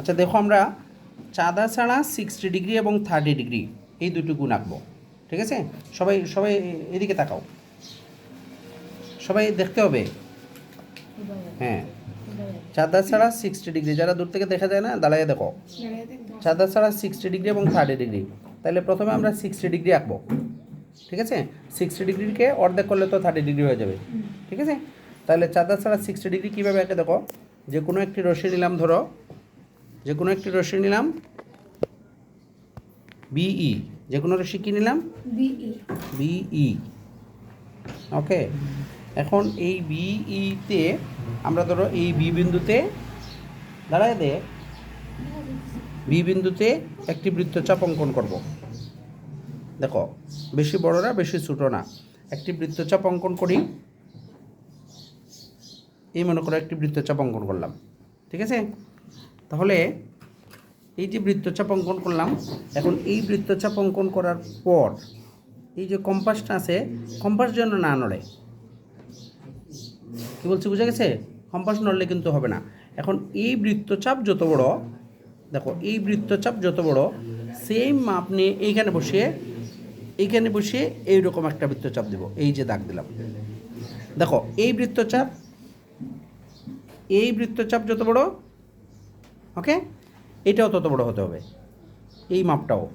আচ্ছা দেখো আমরা চাঁদা ছাড়া সিক্সটি ডিগ্রি এবং থার্টি ডিগ্রি এই দুটো গুণ আঁকবো, ঠিক আছে? সবাই সবাই এদিকে তাকাও। সবাই দেখতে হবে? হ্যাঁ। চাঁদা ছাড়া সিক্সটি ডিগ্রি যারা দূর থেকে দেখা যায় না দাঁড়াইয়ে দেখো। চাঁদা ছাড়া সিক্সটি ডিগ্রি এবং থার্টি ডিগ্রি তাহলে প্রথমে আমরা সিক্সটি ডিগ্রি আঁকবো, ঠিক আছে? সিক্সটি ডিগ্রিকে অর্ধেক করলে তো থার্টি ডিগ্রি হয়ে যাবে, ঠিক আছে? তাহলে চাঁদা ছাড়া সিক্সটি ডিগ্রি কীভাবে আঁকে দেখো? যে কোনো একটি রশ্মি নিলাম, ধরো। যে কোনো একটি রশ্মি নিলাম। বিই যে কোনো রশ্মি কী নিলাম? বিই। ওকে এখন এই বিইতে আমরা ধরো এই বি বিন্দুতে দাঁড়ায় দে। বি বিন্দুতে একটি বৃত্তচাপ অঙ্কন করব। দেখো বেশি বড় না বেশি ছোটো না। একটি বৃত্তচাপ অঙ্কন করি। এই মনে করো একটি বৃত্তচাপ অঙ্কন করলাম। ঠিক আছে? তাহলে এই যে বৃত্তচাপ অঙ্কন করলাম, এখন এই বৃত্তচাপ অঙ্কন করার পর এই যে কম্পাসটা আছে কম্পাস যেন না নড়ে। কি বলছি, বুঝে গেছে? কম্পাস নড়লে কিন্তু হবে না। এখন এই বৃত্তচাপ যত বড়, দেখো, এই বৃত্তচাপ যত বড় সেম মাপ নিয়ে এইখানে বসিয়ে এইখানে বসিয়ে এইরকম একটা বৃত্তচাপ দেব। এই যে দাগ দিলাম। দেখো, এই বৃত্তচাপ এই বৃত্তচাপ যত বড় ওকে এটাও তত বড় হতে হবে। এই মাপটাও।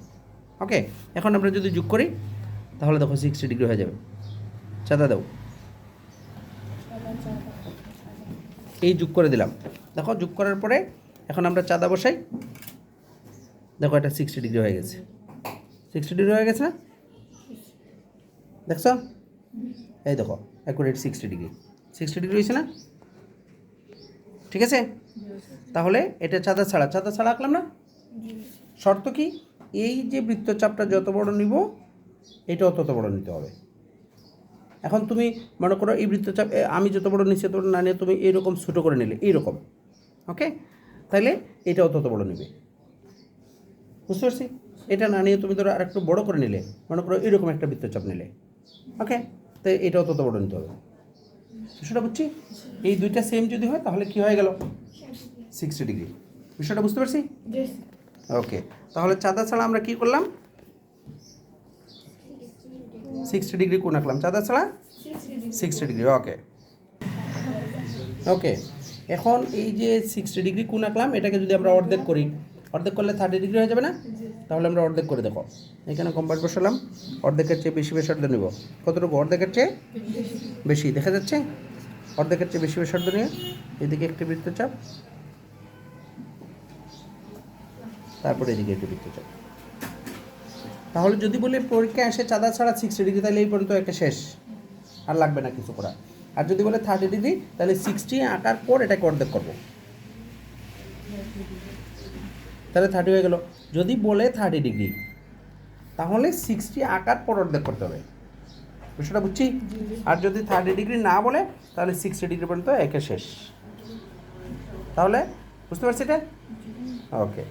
ওকে এখন আমরা যদি যোগ করি, তাহলে দেখো সিক্সটি ডিগ্রি হয়ে যাবে। চাঁদা দাও। এই যোগ করে দিলাম। দেখো, যোগ করার পরে এখন আমরা চাঁদা বসাই। দেখো, এটা সিক্সটি ডিগ্রি হয়ে গেছে। সিক্সটি ডিগ্রি হয়ে গেছে না? দেখছ? এই দেখো accurate sixty degree sixty degree হয়েছে না? ঠিক আছে? তাহলে এটা চাঁদা ছাড়া চাঁদা ছাড়া আঁকলাম না? শর্ত কি? এই যে বৃত্তচাপটা যত বড় নিব এটাও তত বড় নিতে হবে। এখন তুমি মনে করো এই বৃত্তচাপ আমি যত বড় নিচে তত না নিয়ে তুমি এইরকম ছোটো করে নিলে, এইরকম, ওকে? তাহলে এটাও তত বড় নেবে। বুঝতে পারছি? এটা না নিয়ে তুমি ধরো আর একটু বড় করে নিলে, মনে করো এরকম একটা বৃত্তচাপ নিলে, ওকে? তো এটাও তত বড় নিতে হবে। সেটা বুঝছি এই দুইটা সেম যদি হয়, তাহলে কি হয়ে গেল? Sixty degree. বিষয়টা বুঝতে পারছি? ওকে তাহলে চাঁদা ছাড়া আমরা কি করলাম? সিক্সটি ডিগ্রি কোন আঁকলাম। চাঁদা ছাড়া? সিক্সটি ডিগ্রি ওকে ওকে এখন এই যে সিক্সটি ডিগ্রি কোন আঁকলাম এটাকে যদি আমরা অর্ধেক করি অর্ধেক করলে থার্টি ডিগ্রি হয়ে যাবে না? তাহলে আমরা অর্ধেক করে দেখো। এখানে কম্পাস বসালাম অর্ধেকের চেয়ে বেশি ব্যাসার্ধ নেব। কতটুকু? অর্ধেকের চেয়ে বেশি। দেখা যাচ্ছে? অর্ধেকের চেয়ে বেশি ব্যাসার্ধ নিয়ে এদিকে একটি বৃত্তচাপ। তারপরে এদিকে একটি বৃত্তচাপ তাহলে যদি বলে পরীক্ষায় আসে চাঁদা ছাড়া সিক্সটি ডিগ্রি তাহলে এই পর্যন্ত একটা শেষ। আর লাগবে না কিছু করা আর যদি বলে থার্টি ডিগ্রি তাহলে সিক্সটি আঁকার পর এটাকে অর্ধেক করব। তাহলে থার্টি হয়ে গেল। যদি বলে থার্টি ডিগ্রি তাহলে সিক্সটি আঁকার পর অর্ধেক করতে হবে। বিষয়টা বুঝছি? আর যদি থার্টি ডিগ্রি না বলে, তাহলে সিক্সটি ডিগ্রি পর্যন্ত একে শেষ। তাহলে বুঝতে পারছি এটা? ওকে